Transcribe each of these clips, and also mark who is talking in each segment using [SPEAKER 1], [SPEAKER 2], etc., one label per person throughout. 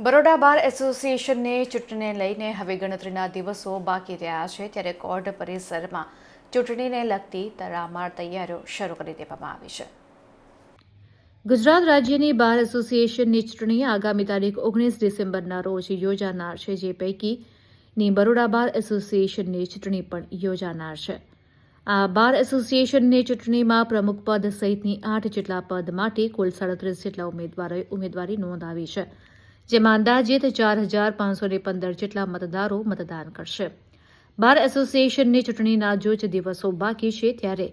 [SPEAKER 1] બરોડા બાર એસોસિએશનની ચૂંટણીને લઈને હવે ગણતરીના દિવસો બાકી રહ્યા છે, ત્યારે કોર્ટ પરિસરમાં ચૂંટણીને લગતી તડામાર તૈયારીઓ શરૂ કરી દેવામાં આવી છે. ગુજરાત રાજ્યની બાર એસોસિએશનની ચૂંટણી આગામી તારીખ ઓગણીસ ડિસેમ્બરના રોજ યોજાનાર છે, જે પૈકીની બરોડા બાર એસોસિએશનની ચૂંટણી પણ યોજાનાર છે. આ બાર એસોસિએશનની ચૂંટણીમાં પ્રમુખ પદ સહિતની આઠ જેટલા પદ માટે કુલ સાડત્રીસ જેટલા ઉમેદવારોએ ઉમેદવારી નોંધાવી છે. જેમાં અંદાજિત ચાર હજાર પાંચસો પંદર જેટલા મતદારો મતદાન કરશે. બાર એસોસિએશનની ચૂંટણીના જો દિવસો બાકી છે ત્યારે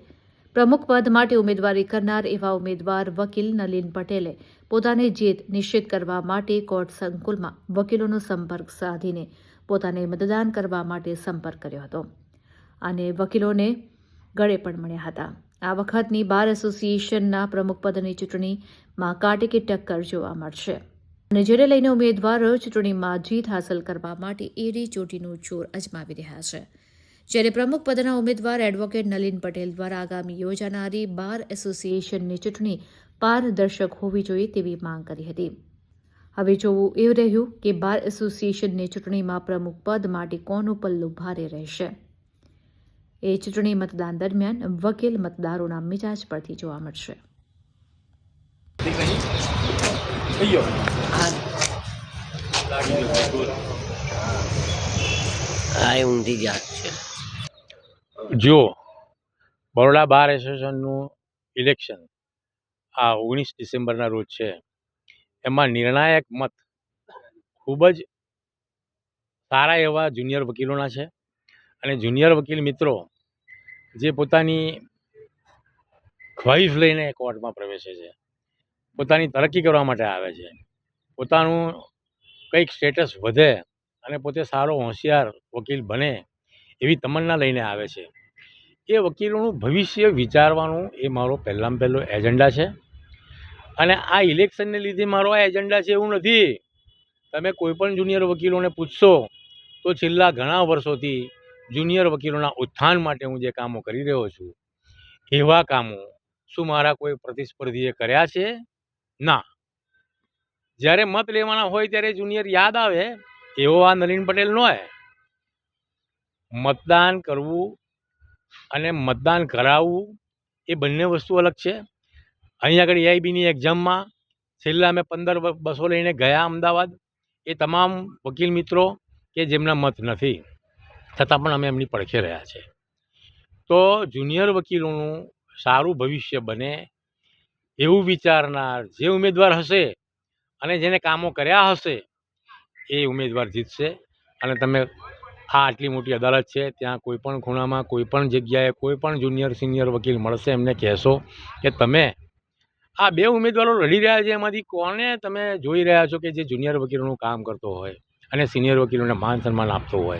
[SPEAKER 1] પ્રમુખ પદ માટે ઉમેદવારી કરનાર એવા ઉમેદવાર વકીલ નલિન પટેલે પોતાની જીત નિશ્ચિત કરવા માટે કોર્ટ સંકુલમાં વકીલોનો સંપર્ક સાધીને પોતાને મતદાન કરવા માટે સંપર્ક કર્યો હતો. અને વકીલોને ગળે પણ મળ્યા હતા. આ વખતની બાર એસોસિએશનના પ્રમુખ પદની ચૂંટણીમાં કાટેકી ટક્કર જોવા મળશે. અને જેને લઈને ઉમેદવારો ચૂંટણીમાં જીત હાંસલ કરવા માટે એડી ચોટીનું જોર અજમાવી રહ્યા છે. જ્યારે પ્રમુખ પદના ઉમેદવાર એડવોકેટ નલિન પટેલ દ્વારા આગામી યોજાનારી બાર એસોસિએશનની ચૂંટણી પારદર્શક હોવી જોઈએ તેવી માંગ કરી હતી. હવે જોવું એવું રહ્યું કે બાર એસોસિએશનની ચૂંટણીમાં પ્રમુખ પદ માટે કોનું પલ્લું ભારે રહેશે? એ ચૂંટણી મતદાન દરમિયાન વકીલ મતદારોના મિજાજ પરથી જોવા મળશે.
[SPEAKER 2] આ એ ઊંધી જાત છે.
[SPEAKER 3] જો બરોડા બાર એસોસિએશનનું ઇલેક્શન આ ઓગણીસ ડિસેમ્બરના રોજ છે. એમાં નિર્ણાયક મત ખૂબ જ સારા એવા જુનિયર વકીલોના છે અને જુનિયર વકીલ મિત્રો જે પોતાની ખ્વાહિશ લઈને કોર્ટમાં પ્રવેશે છે, પોતાની તરક્કી કરવા માટે આવે છે. પોતાનું કંઈક સ્ટેટસ વધે અને પોતે સારો હોશિયાર વકીલ બને એવી તમન્ના લઈને આવે છે. એ વકીલોનું ભવિષ્ય વિચારવાનું એ મારો પહેલામાં પહેલો એજન્ડા છે. અને આ ઇલેક્શનને લીધે મારો આ એજન્ડા છે એવું નથી. તમે કોઈપણ જુનિયર વકીલોને પૂછશો તો છેલ્લા ઘણા વર્ષોથી જુનિયર વકીલોના ઉત્થાન માટે હું જે કામો કરી રહ્યો છું, એવા કામો શું મારા કોઈ પ્રતિસ્પર્ધીએ કર્યા છે? ના. જ્યારે મત લેવાના હોય ત્યારે જુનિયર યાદ આવે, એવો આ નલિન પટેલ નો હે મતદાન કરવું અને મતદાન કરાવવું એ બંને વસ્તુ અલગ છે. અહીં આગળ એઆઈબીની એક્ઝામમાં છેલ્લા અમે પંદર બસો લઈને ગયા અમદાવાદ. એ તમામ વકીલ મિત્રો કે જેમના મત નથી, છતાં પણ અમે એમની પડખે રહ્યા છે. તો જુનિયર વકીલોનું સારું ભવિષ્ય બને એવું વિચારનાર જે ઉમેદવાર હશે અને જેને કામો કર્યા હશે, એ ઉમેદવાર જીતશે. અને તમે, આ આટલી મોટી અદાલત છે, ત્યાં કોઈ પણ ખૂણામાં, કોઈ પણ જગ્યાએ, કોઈ પણ જુનિયર, સિનિયર વકીલ મળશે, એમને કહેશો કે તમે, આ બે ઉમેદવારો લડી રહ્યા છે એમાંથી કોને તમે જોઈ રહ્યા છો કે જે જુનિયર વકીલોનું કામ કરતો હોય અને સિનિયર વકીલોને માન સન્માન આપતો હોય?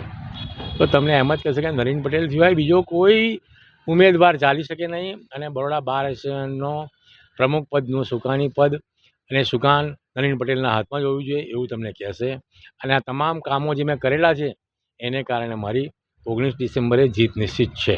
[SPEAKER 3] તો તમને એમ જ કહેશે કે નરેન પટેલ સિવાય બીજો કોઈ ઉમેદવાર ચાલી શકે નહીં. અને બરોડા બાર એસોસિએશનનો પ્રમુખ પદનું સુકાની પદ અને સુકાન નલિન પટેલના હાથમાં જ હોવું જોઈએ એવું તમને કહેશે. અને આ તમામ કામો જે મેં કરેલા છે, એને કારણે મારી ઓગણીસ ડિસેમ્બરે જીત નિશ્ચિત છે.